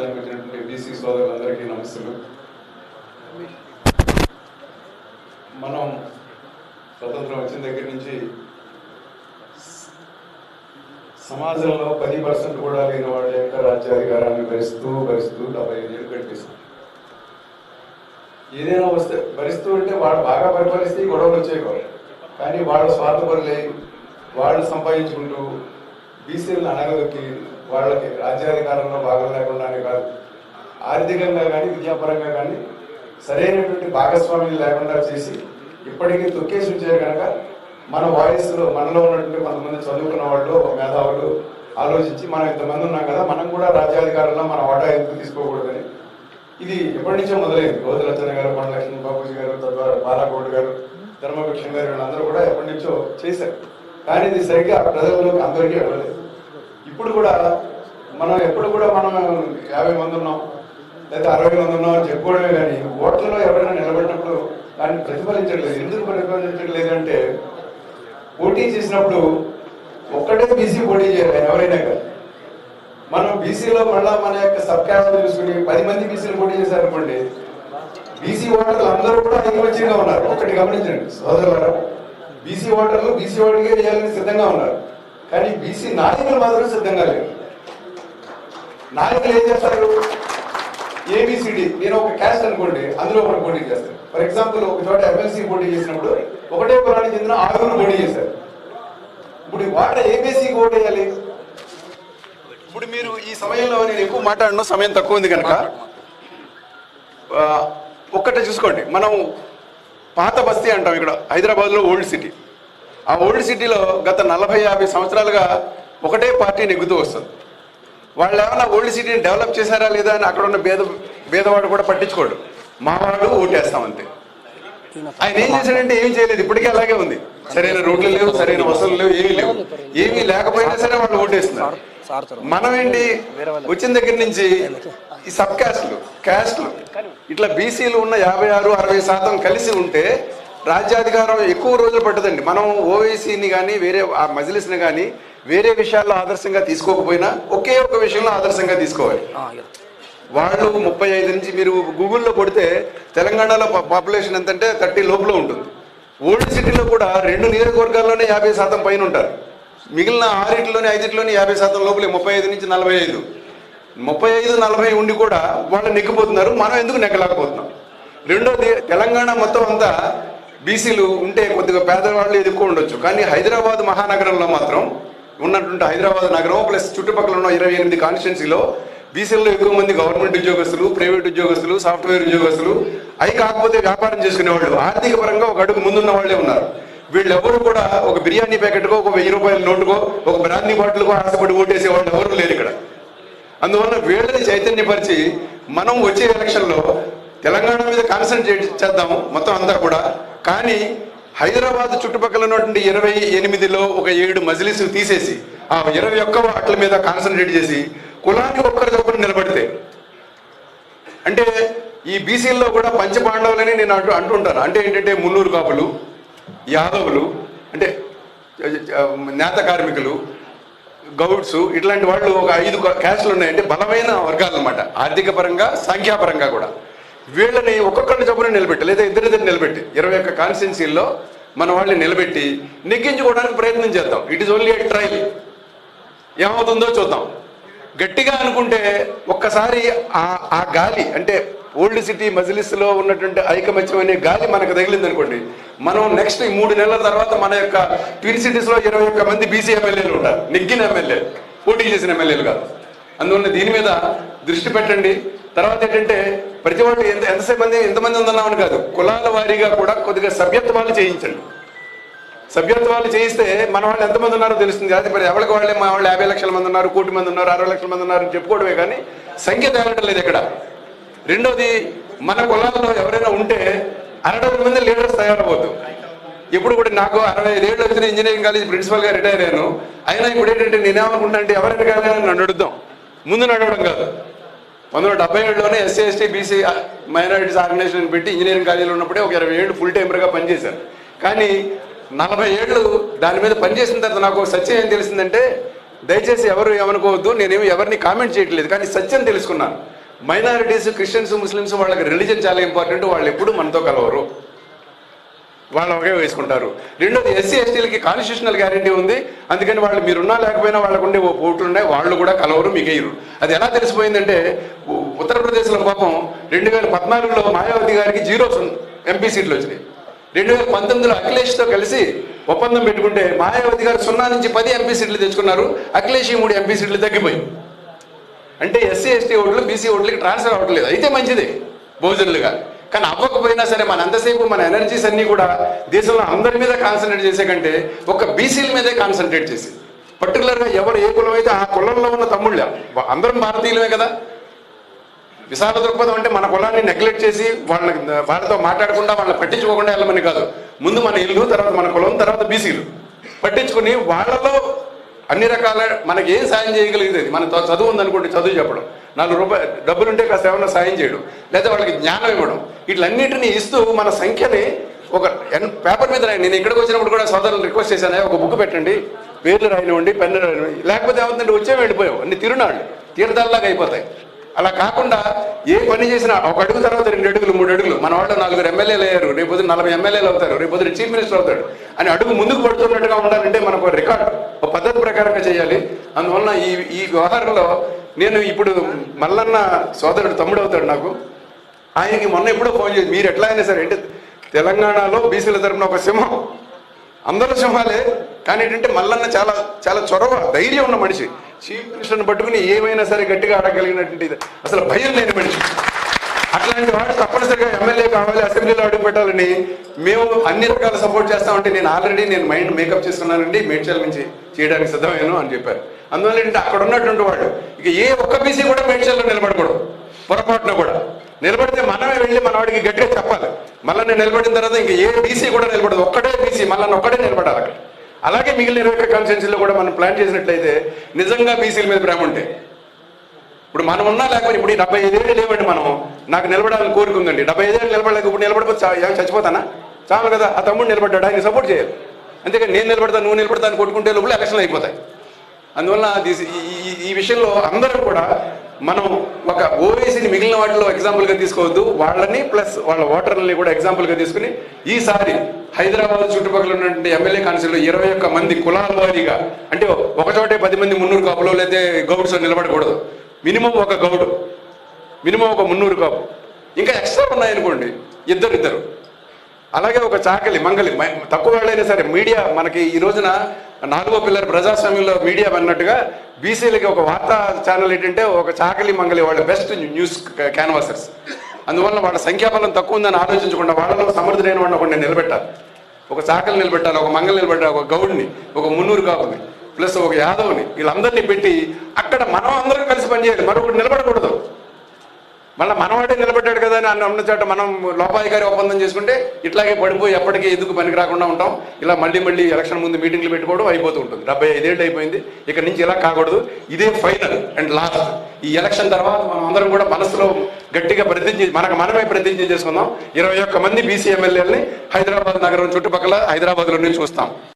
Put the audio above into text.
సమాచారం వచ్చినటువంటి బీసీ సోదరులందరికీ నమస్సులు. మనం స్వతంత్రం వచ్చిన దగ్గర నుంచి సమాజంలో పది పర్సెంట్ కూడా లేని వాళ్ళ యొక్క రాజ్యాధికారాన్ని భరిస్తూ భరిస్తూ డెబ్బై ఐదు ఏళ్ళు ఏదైనా వస్తే భరిస్తూ ఉంటే వాళ్ళు బాగా పరిపాలిస్తే గొడవలు వచ్చాయి కానీ వాళ్ళ స్వార్థపరులే వాళ్ళు సంపాదించుకుంటూ బీసీలను అనగదొక్కి వాళ్ళకి రాజ్యాధికారంలో భాగం లేకుండానే కాదు. ఆర్థికంగా కానీ విద్యాపరంగా కానీ సరైనటువంటి భాగస్వామ్యం లేకుండా చేసి ఇప్పటికీ తొక్కేసి ఉంచారు కనుక మన వాయిస్లో మనలో ఉన్నటువంటి కొంతమంది చదువుకున్న వాళ్ళు మేధావులు ఆలోచించి మనం ఇంతమంది ఉన్నాం కదా మనం కూడా రాజ్యాధికారంలో మన వాటా ఎందుకు తీసుకోకూడదని. ఇది ఎప్పటి నుంచో మొదలైంది. గోదలచ్చన గారు కొండలక్ష్మణ్ బాబూజీ గారు తద్వారా బాలాగౌడ్ గారు ధర్మభిక్షం గారు వీళ్ళందరూ కూడా ఎప్పటి నుంచో చేశారు. కానీ ఇది సరిగ్గా ప్రజల్లోకి అందరికీ వెళ్ళలేదు. ఇప్పుడు కూడా మనం ఎప్పుడు కూడా మనం యాభై మంది ఉన్నాం లేదా అరవై మంది ఉన్నాం అని చెప్పుకోవడమే కానీ ఓట్లలో ఎవరైనా నిలబడినప్పుడు దాన్ని ప్రతిఫలించట్లేదు. ఎందుకు ప్రతిఫలించట్లేదు అంటే పోటీ చేసినప్పుడు ఒక్కటే బీసీ పోటీ చేయాలి ఎవరైనా కానీ. మనం బీసీలో మళ్ళా మన యొక్క సబ్ క్యాస్ట్ చూసుకుని పది మంది బీసీలు పోటీ చేశారనుకోండి బీసీ ఓటర్లు అందరూ కూడా ఐకమత్యంగా ఉన్నారు. ఒకటి గమనించండి సోదరులారా బీసీ ఓటర్లు బీసీ ఓటర్గా చేయాలని సిద్ధంగా ఉన్నారు. కానీ బీసీ నాయకులు మాత్రం సిద్ధంగా లేరు. నాయకులు ఏం చేస్తారు? ఏబిసిడి నేను ఒక క్యాస్ట్ అనుకోండి అందులో ఒకటి పోటీ చేస్తాను ఫర్ ఎగ్జాంపుల్ ఒక చోట ఎమ్మెల్సీ పోటీ చేసినప్పుడు ఒకటే కులానికి చెందిన ఆరుగురు పోటీ చేశారు. ఇప్పుడు వాట ఏబీసీకి ఓటు వేయాలి. ఇప్పుడు మీరు ఈ సమయంలో నేను ఎక్కువ మాట్లాడిన సమయం తక్కువ ఉంది కనుక ఒక్కటే చూసుకోండి. మనం పాత బస్తీ అంటాం ఇక్కడ హైదరాబాద్లో ఓల్డ్ సిటీ. ఆ ఓల్డ్ సిటీలో గత నలభై యాభై సంవత్సరాలుగా ఒకటే పార్టీ నెగ్గుతూ వస్తుంది. వాళ్ళు ఏమైనా ఓల్డ్ సిటీని డెవలప్ చేశారా లేదా అని అక్కడ ఉన్న భేద భేదవాడు కూడా పట్టించుకోడు. మావాడు ఓటేస్తాం అంతే. ఆయన ఏం చేశాడంటే ఏం చేయలేదు. ఇప్పటికే అలాగే ఉంది. సరైన రోడ్లు లేవు సరైన వసతులు లేవు ఏమీ లేవు. ఏమీ లేకపోయినా సరే వాళ్ళు ఓటేస్తున్నారు. మనం ఏంటి వచ్చిన దగ్గర నుంచి ఈ సబ్ క్యాస్ట్లు క్యాస్ట్లు ఇట్లా బీసీలు ఉన్న యాభై ఆరు అరవై శాతం కలిసి ఉంటే రాజ్యాధికారం ఎక్కువ రోజులు పట్టదండి. మనం ఓవైసీని కానీ వేరే ఆ మజిలిస్ని కానీ వేరే విషయాల్లో ఆదర్శంగా తీసుకోకపోయినా ఒకే ఒక విషయంలో ఆదర్శంగా తీసుకోవాలి. వాళ్ళు ముప్పై ఐదు నుంచి మీరు గూగుల్లో కొడితే తెలంగాణలో పాపులేషన్ ఎంతంటే థర్టీ లోపల ఉంటుంది. ఓల్డ్ సిటీలో కూడా రెండు నియోజకవర్గాల్లోనే యాభై శాతం పైన ఉంటారు. మిగిలిన ఆరిట్లోని ఐదింటిలోని యాభై శాతం లోపలే ముప్పై ఐదు నుంచి నలభై ఐదు. ముప్పై ఐదు నలభై ఉండి కూడా వాళ్ళు నెక్కిపోతున్నారు మనం ఎందుకు నెక్కలేకపోతున్నాం రెండోది తెలంగాణ మొత్తం అంతా బీసీలు ఉంటే కొద్దిగా పేదవాళ్ళు ఎక్కువ ఉండొచ్చు కానీ హైదరాబాద్ మహానగరంలో మాత్రం ఉన్నటువంటి హైదరాబాద్ నగరం ప్లస్ చుట్టుపక్కల ఉన్న ఇరవై ఎనిమిది కాన్స్టిట్యున్సీలో బీసీల్లో ఎక్కువ మంది గవర్నమెంట్ ఉద్యోగస్తులు ప్రైవేట్ ఉద్యోగస్తులు సాఫ్ట్వేర్ ఉద్యోగస్తులు. అవి కాకపోతే వ్యాపారం చేసుకునేవాళ్ళు. ఆర్థిక పరంగా ఒక అడుగు ముందున్న వాళ్ళే ఉన్నారు. వీళ్ళెవరు కూడా ఒక బిర్యానీ ప్యాకెట్కో ఒక వెయ్యి రూపాయల నోటుకో ఒక బ్రాందీ బాటిల్కో ఆశపడి ఓటేసే వాళ్ళు ఎవరు లేరు ఇక్కడ. అందువల్ల వీళ్ళని చైతన్యపరిచి మనం వచ్చే ఎలక్షన్లో తెలంగాణ మీద కాన్సన్ట్రేట్ చేద్దాం. మొత్తం అంతా కూడా కానీ హైదరాబాద్ చుట్టుపక్కల ఉన్నటువంటి ఇరవై ఎనిమిదిలో ఒక ఏడు మజిలీసు తీసేసి ఆ ఇరవై ఒక్క వాటిల మీద కాన్సన్ట్రేట్ చేసి కులానికి ఒక్కరి చొప్పున నిలబడితే. అంటే ఈ బీసీల్లో కూడా పంచపాండవులని నేను అంటూ అంటుంటాను. అంటే ఏంటంటే మున్నూరు కాపులు యాదవులు అంటే నేత కార్మికులు గౌడ్స్ ఇట్లాంటి వాళ్ళు ఒక ఐదు క్యాస్ట్లు ఉన్నాయంటే బలమైన వర్గాలు అనమాట ఆర్థిక పరంగా సంఖ్యాపరంగా కూడా. వీళ్ళని ఒక్కొక్కరిని చొప్పున నిలబెట్టి లేదా ఇద్దరిద్దరు నిలబెట్టి ఇరవై ఒక్క కాన్స్టిట్యున్సీల్లో మన వాళ్ళని నిలబెట్టి నెగ్గించుకోవడానికి ప్రయత్నం చేద్దాం. ఇట్ ఈస్ ఓన్లీ ట్రయల్ ఏమవుతుందో చూద్దాం. గట్టిగా అనుకుంటే ఒక్కసారి ఆ ఆ గాలి అంటే ఓల్డ్ సిటీ మజిలిస్లో ఉన్నటువంటి ఐకమత్యం అనే గాలి మనకు తగిలింది అనుకోండి మనం నెక్స్ట్ ఈ మూడు నెలల తర్వాత మన యొక్క ట్విన్ సిటీస్లో ఇరవై ఒక్క మంది బీసీ ఎమ్మెల్యేలు ఉంటారు. నెగ్గిన ఎమ్మెల్యే పోటీ చేసిన ఎమ్మెల్యేలు కాదు. అందువల్ల దీని మీద దృష్టి పెట్టండి. తర్వాత ఏంటంటే ప్రతి వాళ్ళు ఎంత ఎంతసేపు మంది ఎంతమంది ఉందన్నామని కాదు. కులాల వారీగా కూడా కొద్దిగా సభ్యత్వాలు చేయించండి. సభ్యత్వాలు చేయిస్తే మన వాళ్ళు ఎంతమంది ఉన్నారో తెలుస్తుంది. అది మరి ఎవరికి వాళ్ళే మా వాళ్ళు యాభై లక్షల మంది ఉన్నారు కోటి మంది ఉన్నారు అరవై లక్షల మంది ఉన్నారు అని చెప్పుకోవడమే కానీ సంఖ్య తేలడం లేదు ఇక్కడ. రెండోది మన కులాల్లో ఎవరైనా ఉంటే అరవై మంది లీడర్స్ తయారవద్దు ఇప్పుడు కూడా నాకు అరవై ఐదేళ్ళు వచ్చిన ఇంజనీరింగ్ కాలేజ్ ప్రిన్సిపల్గా రిటైర్ అయ్యాను. అయినా ఇప్పుడు ఏంటంటే నేనేమనుకుంటా అంటే ఎవరైనా కానీ నన్ను అడుగుదాం. ముందు నడవడం కాదు. పంతొమ్మిది వందల డెబ్బై ఏడులోనే SC ST BC minorities organisation పెట్టి ఇంజనీరింగ్ కాలేజీలో ఉన్నప్పుడే ఒక ఇరవై ఏళ్ళు ఫుల్ టైమర్గా పనిచేశాను కానీ నలభై ఏళ్ళు దాని మీద పనిచేసిన తర్వాత నాకు ఒక సత్యం ఏం తెలిసిందంటే దయచేసి ఎవరు ఏమనుకోవద్దు నేనేమి ఎవరిని కామెంట్ చేయట్లేదు కానీ సత్యం తెలుసుకున్నాను. మైనారిటీస్ క్రిస్టియన్స్ ముస్లిమ్స్ వాళ్ళకి రిలీజన్ చాలా ఇంపార్టెంట్ వాళ్ళు ఎప్పుడు మనతో కలవరు. వాళ్ళు ఒకే వేసుకుంటారు. రెండోది ఎస్సీ ఎస్టీలకి కాన్స్టిట్యూషనల్ గ్యారంటీ ఉంది. అందుకని వాళ్ళు మీరున్నా లేకపోయినా వాళ్ళకు ఉండే ఓ ఓట్లు ఉన్నాయి. వాళ్ళు కూడా కలవరు మిగేయరు. అది ఎలా తెలిసిపోయిందంటే ఉత్తరప్రదేశ్లో పాపం రెండు వేల పద్నాలుగులో మాయావతి గారికి జీరో ఎంపీ సీట్లు వచ్చినాయి. రెండు వేల పంతొమ్మిదిలో అఖిలేష్తో కలిసి ఒప్పందం పెట్టుకుంటే మాయావతి గారు సున్నా నుంచి పది ఎంపీ సీట్లు తెచ్చుకున్నారు. అఖిలేష్ ఈ మూడు ఎంపీ సీట్లు తగ్గిపోయి అంటే ఎస్సీ ఎస్టీ ఓట్లు బీసీ ఓట్లకి ట్రాన్స్ఫర్ అవ్వట్లేదు. అయితే మంచిదే భోజనులుగా. కానీ అవ్వకపోయినా సరే మన అంతసేపు మన ఎనర్జీస్ అన్నీ కూడా దేశంలో అందరి మీద కాన్సన్ట్రేట్ చేసే కంటే ఒక బీసీల మీదే కాన్సన్ట్రేట్ చేసి పర్టికులర్గా ఎవరు ఏ కులం అయితే ఆ కులంలో ఉన్న తమ్ముళ్ళ. అందరం భారతీయులమే కదా. విశాల దృక్పథం అంటే మన కులాన్ని నెగ్లెక్ట్ చేసి వాళ్ళని వాళ్ళతో మాట్లాడకుండా వాళ్ళని పట్టించుకోకుండా వెళ్ళమని కాదు. ముందు మన ఇల్లు తర్వాత మన కులం తర్వాత బీసీలు పట్టించుకుని వాళ్ళలో అన్ని రకాల మనకి ఏం సాయం చేయగలిగేది మన చదువు ఉందనుకోండి చదువు చెప్పడం. నాలుగు రూపాయలు డబ్బులుంటే కాస్త ఏమైనా సాయం చేయడం. లేదా వాళ్ళకి జ్ఞానం ఇవ్వడం. వీటిలన్నిటిని ఇస్తూ మన సంఖ్యని ఒక ఎన్- పేపర్ మీద రాయండి. నేను ఇక్కడికి వచ్చినప్పుడు కూడా సోదరులు రిక్వెస్ట్ చేశాను. ఒక బుక్ పెట్టండి. పేర్లు రాయనివ్వండి పెన్ను రాయనివ్వండి. లేకపోతే ఏమవుతుందంటే వచ్చే వెళ్ళిపోయావు. అన్ని తిరునాళ్ళు. తీర్థాల్లాగా అయిపోతాయి. అలా కాకుండా ఏ పని చేసినా ఒక అడుగు తర్వాత రెండు అడుగులు మూడు అడుగులు. మన వాళ్ళు నలుగురు ఎమ్మెల్యేలు అయ్యారు. రేపు నలభై ఎమ్మెల్యేలు అవుతారు. రేపు చీఫ్ మినిస్టర్ అవుతాడు. అని అడుగు ముందుకు పడుతున్నట్టుగా ఉండాలంటే మనకు ఒక రికార్డ్ ఒక పద్ధతి ప్రకారంగా చేయాలి. అందువలన ఈ ఈ వ్యవహారంలో నేను ఇప్పుడు మల్లన్న సోదరుడు తమ్ముడు అవుతాడు నాకు. ఆయనకి మొన్న ఎప్పుడో ఫోన్ చేసి మీరు ఎట్లా అయినా సరే అంటే తెలంగాణలో బీసీల తరపున ఒక సింహం. అందరూ సింహాలే కానీ ఏంటంటే మల్లన్న చాలా చాలా చొరవ ధైర్యం ఉన్న మనిషి. చీఫ్ మినిస్టర్ని పట్టుకుని ఏమైనా సరే గట్టిగా ఆడగలిగినటువంటి అసలు భయం లేని మనిషి. అట్లాంటి వాడు తప్పనిసరిగా ఎమ్మెల్యే కావాలి అసెంబ్లీలో అడుగు పెట్టాలని మేము అన్ని రకాల సపోర్ట్ చేస్తామంటే నేను ఆల్రెడీ నేను మైండ్ మేకప్ చేస్తున్నానండి మేడ్చల్ నుంచి చేయడానికి సిద్ధమయ్యాను అని చెప్పారు. అందువల్ల ఏంటంటే అక్కడ ఉన్నటువంటి వాడు ఇక ఏ ఒక్క బీసీ కూడా మేడ్చల్లో నిలబడకూడదు. పొరపాటున కూడా. నిలబడి వెళ్ళి మన వాడికి గట్టిగా చెప్పాలి. మళ్ళీ నేను నిలబడిన తర్వాత ఇంక ఏ బీసీ కూడా నిలబడదు. ఒక్కడే బీసీ మళ్ళీ ఒక్కడే నిలబడాలి అక్కడ. అలాగే మిగిలిన ఇరవై కాన్స్టిట్యూన్సీలో కూడా మనం ప్లాన్ చేసినట్లయితే నిజంగా బీసీల మీద ప్రేమ ఉంటాయి ఇప్పుడు మనం ఉన్నా లేకపోతే ఇప్పుడు ఈ డెబ్బై ఐదేళ్ళు లేవండి మనం. నాకు నిలబడాలని కోరుకుందండి డెబ్బై ఐదేళ్ళు నిలబడలేక ఇప్పుడు నిలబడిపోతే చా- చచ్చిపోతానా? చాలు కదా. ఆ తమ్ముడు నిలబడ్డాడు. ఆయన సపోర్ట్ చేయాలి. అంతేకాని నేను నిలబడతాను నువ్వు నిలబడతాను కొట్టుకుంటే లోపల ఎలక్షన్లు అయిపోతాయి. అందువల్ల ఈ విషయంలో అందరూ కూడా మనం ఒక ఓవైసీని మిగిలిన వాటిలో ఎగ్జాంపుల్గా తీసుకోవద్దు. వాళ్ళని ప్లస్ వాళ్ళ ఓటర్లని కూడా ఎగ్జాంపుల్గా తీసుకుని ఈసారి హైదరాబాద్ చుట్టుపక్కల ఉన్నటువంటి ఎమ్మెల్యే కాన్స్టిట్యూలో ఇరవై ఒక్క మంది కులాల వారీగా అంటే ఒకచోటే పది మంది మున్నూరు కాపులో లేదా గౌడ్స్ నిలబడకూడదు. మినిమం ఒక గౌడు మినిమం ఒక మున్నూరు కాపు. ఇంకా ఎక్స్ట్రా ఉన్నాయనుకోండి ఇద్దరు ఇద్దరు అలాగే ఒక చాకలి మంగలి తక్కువ వాళ్ళైనా సరే మీడియా మనకి ఈ రోజున నాలుగో పిల్లర్ ప్రజాస్వామ్యంలో మీడియా అన్నట్టుగా బీసీలకి ఒక వార్తా ఛానల్ ఏంటంటే ఒక చాకలి మంగలి వాళ్ళ బెస్ట్ న్యూస్ క్యాన్వాసర్స్. అందువల్ల వాళ్ళ సంఖ్యాబలం తక్కువ ఉందని ఆలోచించకుండా వాళ్ళలో సమర్థులైన వాడిని ఒకటి నిలబెట్టాలి. ఒక చాకలి నిలబెట్టాలి ఒక మంగళ నిలబెట్టాలి ఒక గౌడ్ని ఒక మున్నూరు కాపుని ప్లస్ ఒక యాదవ్ని వీళ్ళందరినీ పెట్టి అక్కడ మనం అందరం కలిసి పనిచేయాలి. మరొకటి నిలబడకూడదు. మళ్ళీ మనవాడే నిలబడ్డాడు కదా అని అన్న చోట మనం లోపాధికారి ఒప్పందం చేసుకుంటే ఇట్లాగే పడిపోయి ఎప్పటికీ ఎందుకు పనికి రాకుండా ఉంటాం. ఇలా మళ్ళీ మళ్ళీ ఎలక్షన్ ముందు మీటింగ్లు పెట్టుకోవడం అయిపోతూ ఉంటుంది. డెబ్బై ఐదేళ్ళు అయిపోయింది. ఇక్కడ నుంచి ఇలా కాకూడదు. ఇదే ఫైనల్ అండ్ లాస్ట్. ఈ ఎలక్షన్ తర్వాత మనం అందరం కూడా మనసులో గట్టిగా ప్రతిజ్ఞ మనకు మనమే ప్రతిజ్ఞ చేసుకుందాం. ఇరవై ఒక్క మంది బీసీ ఎమ్మెల్యేలని హైదరాబాద్ నగరం చుట్టుపక్కల హైదరాబాద్లో నుంచి చూస్తాం